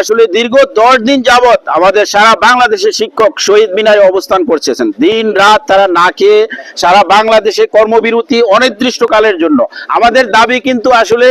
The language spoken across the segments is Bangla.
আসলে দীর্ঘ দশ দিন যাবৎ আমাদের সারা বাংলাদেশের শিক্ষক শহীদ মিনারে অবস্থান করছেন। দিন রাত তারা না খেয়ে সারা বাংলাদেশে কর্মবিরতি অনির্দিষ্টকালের জন্য। আমাদের দাবি কিন্তু আসলে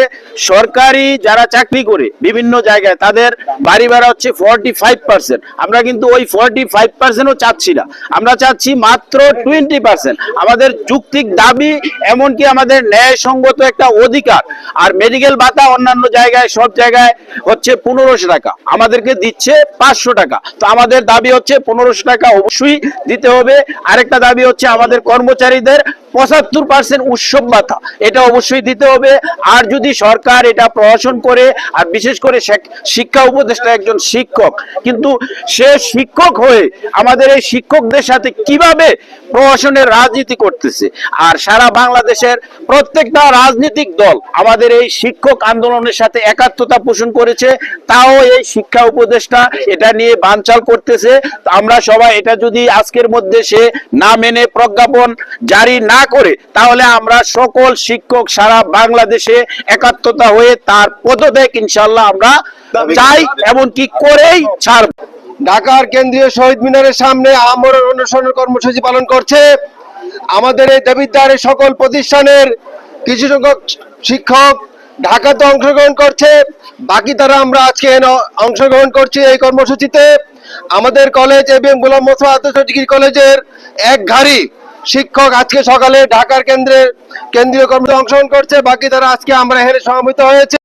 সরকারি যারা চাকরি করে বিভিন্ন জায়গায় তাদের বাড়ি ভাড়া হচ্ছে ফর্টি ফাইভ পার্সেন্ট আমরা কিন্তু ওই ফর্টি ফাইভ পার্সেন্টও চাচ্ছি না। আমরা চাচ্ছি মাত্র টোয়েন্টি পার্সেন্ট আমাদের যুক্তিক দাবি এমনকি আমাদের ন্যায়সঙ্গত একটা অধিকার। আর মেডিকেল ভাতা অন্যান্য জায়গায় সব জায়গায় হচ্ছে পনেরোশো টাকা। আমাদেরকে দিচ্ছে পাঁচশো টাকা। তো আমাদের দাবি হচ্ছে পনেরোশো টাকা অবশ্যই দিতে হবে। আরেকটা দাবি হচ্ছে আমাদের কর্মচারীদের পঁচাত্তর পার্সেন্ট উৎসব ভাতা। এটা অবশ্যই দিতে হবে। আর যদি সরকার এটা প্রশাসন করে, আর বিশেষ করে শিক্ষা উপদেষ্টা একজন শিক্ষক, কিন্তু সে শিক্ষক হয়ে আমাদের এই শিক্ষকদের সাথে কীভাবে প্রশাসনের রাজনীতি করতেছে? আর সারা বাংলাদেশের প্রত্যেকটা রাজনৈতিক দল আমাদের এই শিক্ষক আন্দোলনের সাথে একাত্মতা পোষণ করেছে, তাও এই শিক্ষা উপদেষ্টা এটা নিয়ে বানচাল করতেছে। আমরা সবাই এটা যদি আজকের মধ্যে সে না মেনে প্রজ্ঞাপন জারি না করে তাহলে আমরা সকল শিক্ষক সারা বাংলাদেশে একাত্মতা হয়ে তার পদত্যাগ ইনশাল্লাহ আমরা চাই এমনকি করেই ছাড়ব। ঢাকার কেন্দ্রীয় শহীদ মিনারের সামনে আমরণ অনুসরণ কর্মসূচি পালন করছে। আমাদের এই দেবিদ্বারে সকল প্রতিষ্ঠানের কিছু সংখ্যক শিক্ষক ঢাকাতে অংশগ্রহণ করছে। বাকি তারা আমরা আজকে অংশগ্রহণ করছি এই কর্মসূচিতে। আমাদের কলেজ এবং গোলাম আদর্শ ডিগ্রি কলেজের এক ঘাড়ি শিক্ষক আজকে সকালে ঢাকার কেন্দ্রের কেন্দ্রীয় কমিটি অংশগ্রহণ করছে। বাকি তারা আজকে আমরা হেরে সমাবেত হয়েছে।